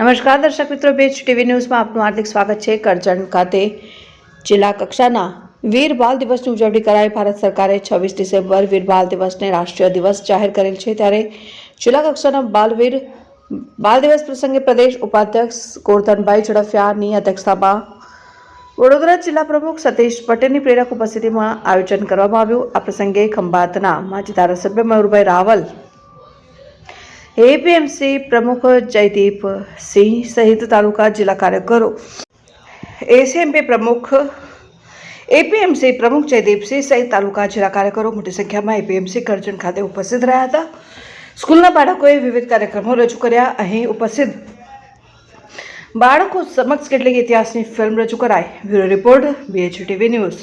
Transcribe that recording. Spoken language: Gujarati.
નમસ્કાર, દર્શક મિત્રો બેચ ટીવી ન્યૂઝમાં આપનું હાર્દિક સ્વાગત છે. કરજણ ખાતે જિલ્લા કક્ષાના વીર બાલ દિવસની ઉજવણી કરાઈ. ભારત સરકારે છવ્વીસ ડિસેમ્બર વીર બાલ દિવસને રાષ્ટ્રીય દિવસ જાહેર કરેલ છે. ત્યારે જિલ્લા કક્ષાના બાલવીર બાલ દિવસ પ્રસંગે પ્રદેશ ઉપાધ્યક્ષ ગોરધનભાઈ ઝડફિયાની અધ્યક્ષતામાં વડોદરા જિલ્લા પ્રમુખ સતીશ પટેલની પ્રેરક ઉપસ્થિતિમાં આયોજન કરવામાં આવ્યું. આ પ્રસંગે ખંભાતના માજી ધારાસભ્ય મયુરભાઈ રાવલ એપીએમસી પ્રમુખ જયદીપ સિંહ સહિત તાલુકા જિલ્લા કાર્યકરો. એસીએમપી પ્રમુખ, એપીએમસી પ્રમુખ જયદીપસિંહ સહિત તાલુકા જિલ્લા કાર્યકરો મોટી સંખ્યામાં એપીએમસી કરજણ ખાતે ઉપસ્થિત રહ્યા હતા. સ્કૂલના બાળકોએ વિવિધ કાર્યક્રમો રજૂ કર્યા. અહીં ઉપસ્થિત બાળકો સમક્ષ કેટલીક ઇતિહાસની ફિલ્મ રજૂ કરાઈ. Bureau report BHTV news.